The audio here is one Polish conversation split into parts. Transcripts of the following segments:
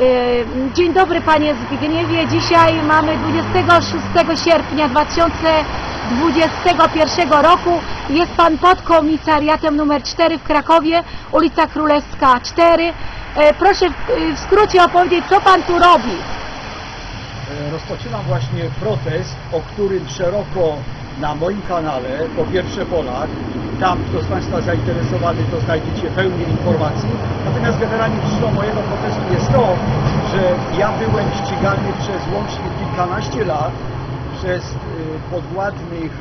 Y, Dzień dobry Panie Zbigniewie. Dzisiaj mamy 26 sierpnia 2021 roku. Jest Pan pod komisariatem numer 4 w Krakowie, ulica Królewska 4. Y, Proszę w- y, w skrócie opowiedzieć, co Pan tu robi. Rozpoczynam właśnie protest, o którym szeroko na moim kanale, po pierwsze Polak, tam kto z Państwa zainteresowany, to znajdziecie pełnię informacji. Natomiast generalnie przyczyną mojego protestu jest to, że ja byłem ścigany przez łącznie kilkanaście lat przez y, podwładnych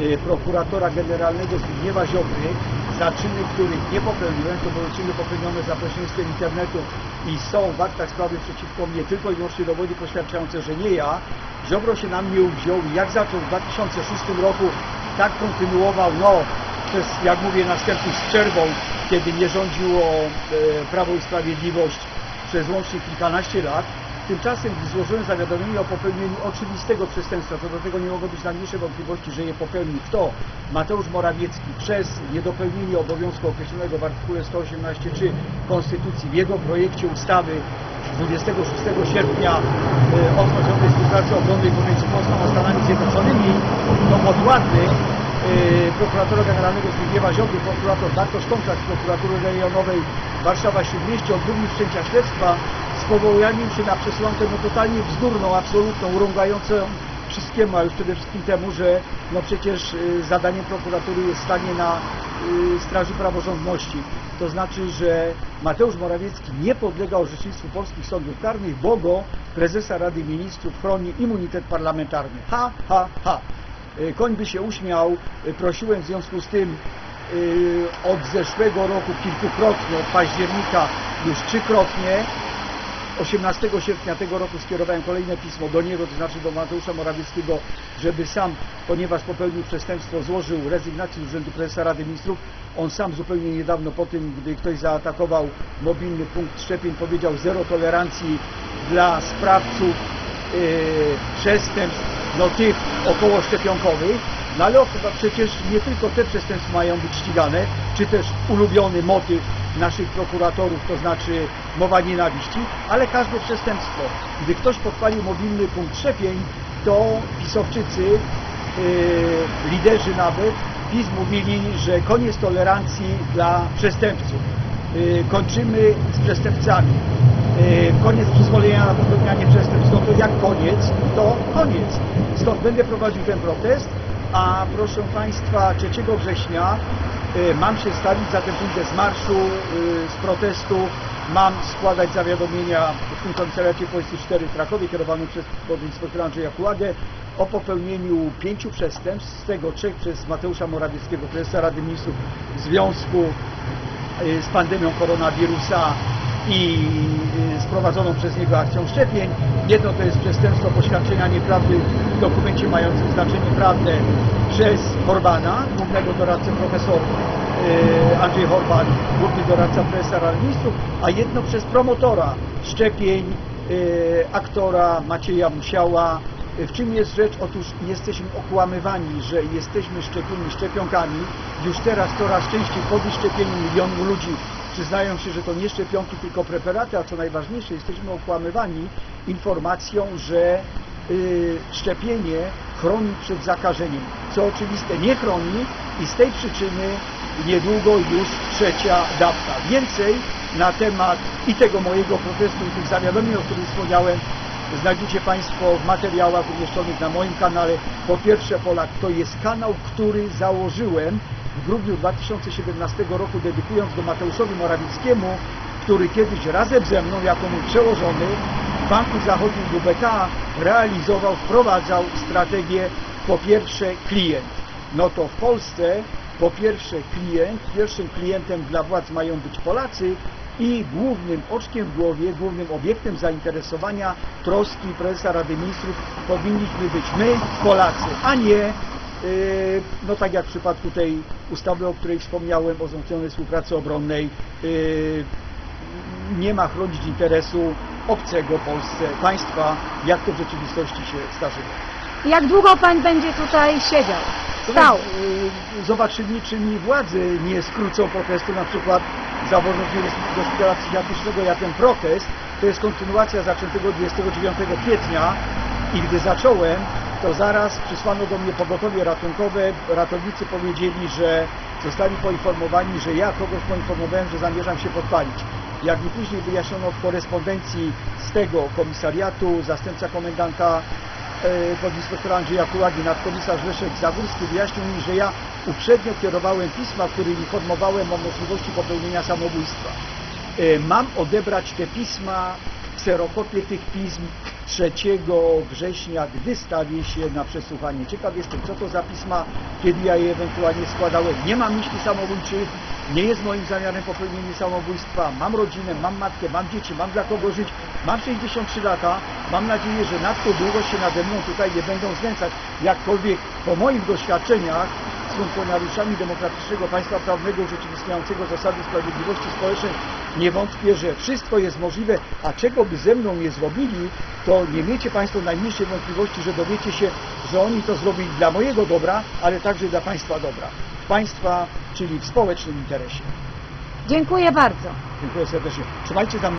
y, prokuratora generalnego Zbigniewa Ziobry za czyny, których nie popełniłem. To były czyny popełnione za pośrednictwem internetu i są w aktach sprawy przeciwko mnie tylko i wyłącznie dowody poświadczające, że nie ja. Ziobro się na mnie uwziął i jak zaczął w 2006 roku, tak kontynuował, no jak mówię, następnych z przerwą, kiedy nie rządziło e, Prawo i Sprawiedliwość przez łącznie kilkanaście lat. Tymczasem, złożyłem zawiadomienie o popełnieniu oczywistego przestępstwa, to do tego nie mogło być najmniejszej wątpliwości, że je popełnił kto? Mateusz Morawiecki przez niedopełnienie obowiązku określonego w artykule 118.3 Konstytucji w jego projekcie ustawy z 26 sierpnia e, o współpracy obronnej pomiędzy Polską a Stanami Zjednoczonymi, to podwładny e, prokuratora generalnego Zbigniewa Ziobry, prokurator Bartosz z prokuratury rejonowej Warszawa-Śródmieście odmówił wszczęcia śledztwa z powołaniem się na przesłankę no totalnie bzdurną, absolutną, urągającą wszystkiemu, a już przede wszystkim temu, że no przecież y, zadaniem prokuratury jest stanie na y, straży praworządności. To znaczy, że Mateusz Morawiecki nie podlega orzecznictwu polskich sądów karnych, bo go prezesa Rady Ministrów chroni immunitet parlamentarny. Ha, ha, ha. Y, Koń by się uśmiał. Y, Prosiłem w związku z tym y, od zeszłego roku kilkukrotnie, od października już trzykrotnie. 18 sierpnia tego roku skierowałem kolejne pismo do niego, to znaczy do Mateusza Morawieckiego, żeby sam, ponieważ popełnił przestępstwo, złożył rezygnację z urzędu prezesa Rady Ministrów. On sam zupełnie niedawno po tym, gdy ktoś zaatakował mobilny punkt szczepień, powiedział zero tolerancji dla sprawców przestępstw, no tych około szczepionkowych. No ale chyba przecież nie tylko te przestępstwa mają być ścigane, czy też ulubiony motyw naszych prokuratorów, to znaczy mowa nienawiści, ale każde przestępstwo. Gdy ktoś podpalił mobilny punkt szczepień, to pisowczycy, yy, liderzy nawet, PiS mówili, że koniec tolerancji dla przestępców. Yy, kończymy z przestępcami. Yy, koniec przyzwolenia na popełnianie przestępstw. No to jak koniec, to koniec. Stąd będę prowadził ten protest, a proszę Państwa 3 września y, mam się stawić, zatem pójdę z marszu, y, z protestu, mam składać zawiadomienia w tym komisariacie Policji 4 w Krakowie kierowanym przez podinspektora Andrzeja Kułagę o popełnieniu pięciu przestępstw, z tego trzech przez Mateusza Morawieckiego, prezesa Rady Ministrów w związku y, z pandemią koronawirusa i y, z prowadzoną przez niego akcją szczepień. Jedno to jest przestępstwo poświadczenia nieprawdy w dokumencie mającym znaczenie prawne przez Horbana, głównego doradcę profesor y, Andrzej Horban, główny doradca prezesa Rady Ministrów, a jedno przez promotora szczepień y, aktora Macieja Musiała, w czym jest rzecz? Otóż jesteśmy okłamywani, że jesteśmy szczepieni szczepionkami. Już teraz coraz częściej po wyszczepieniu milionów ludzi przyznają się, że to nie szczepionki, tylko preparaty, a co najważniejsze, jesteśmy okłamywani informacją, że y, szczepienie chroni przed zakażeniem. Co oczywiste nie chroni i z tej przyczyny niedługo już trzecia dawka. Więcej na temat i tego mojego protestu, i tych zawiadomień, o których wspomniałem, znajdziecie Państwo w materiałach umieszczonych na moim kanale. Po pierwsze Polak to jest kanał, który założyłem w grudniu 2017 roku, dedykując go Mateuszowi Morawieckiemu, który kiedyś razem ze mną, jako mój przełożony w Banku Zachodnim WBK realizował, wprowadzał strategię po pierwsze klient. No to w Polsce po pierwsze klient, pierwszym klientem dla władz mają być Polacy i głównym oczkiem w głowie, głównym obiektem zainteresowania, troski prezesa Rady Ministrów powinniśmy być my, Polacy, a nie no tak jak w przypadku tej ustawy, o której wspomniałem, o wzmocnionej współpracy obronnej, yy, nie ma chronić interesu obcego Polsce państwa, jak to w rzeczywistości się zdarzyło. Jak długo Pan będzie tutaj siedział? Stał. Y, Zobaczymy, czy mi władzy nie skrócą protestu, na przykład zawożą mnie do szpitala psychiatrycznego. Ja ten protest To jest kontynuacja zaczętego 29 kwietnia i gdy zacząłem, to zaraz przysłano do mnie pogotowie ratunkowe. Ratownicy powiedzieli, że zostali poinformowani, że ja kogoś poinformowałem, że zamierzam się podpalić. Jak mi później wyjaśniono w korespondencji z tego komisariatu, zastępca komendanta e, podinspektora Andrzeja Kułagi, nadkomisarz Leszek Zagórski wyjaśnił mi, że ja uprzednio kierowałem pisma, w których informowałem o możliwości popełnienia samobójstwa. E, Mam odebrać te pisma, kserokopię tych pism 3 września, gdy stawię się na przesłuchanie. Ciekaw jestem, co to za pisma, kiedy ja je ewentualnie składałem. Nie mam myśli samobójczych, nie jest moim zamiarem popełnienie samobójstwa. Mam rodzinę, mam matkę, mam dzieci, mam dla kogo żyć. Mam 63 lata. Mam nadzieję, że nadto długo się nade mną tutaj nie będą znęcać. Jakkolwiek po moich doświadczeniach funkcjonariuszami demokratycznego państwa prawnego urzeczywistniającego zasady sprawiedliwości społecznej nie wątpię, że wszystko jest możliwe, a czego by ze mną nie zrobili, to nie miecie Państwo najmniejszej wątpliwości, że dowiecie się, że oni to zrobili dla mojego dobra, ale także dla Państwa dobra. Państwa, czyli w społecznym interesie. Dziękuję bardzo. Dziękuję serdecznie. Trzymajcie tam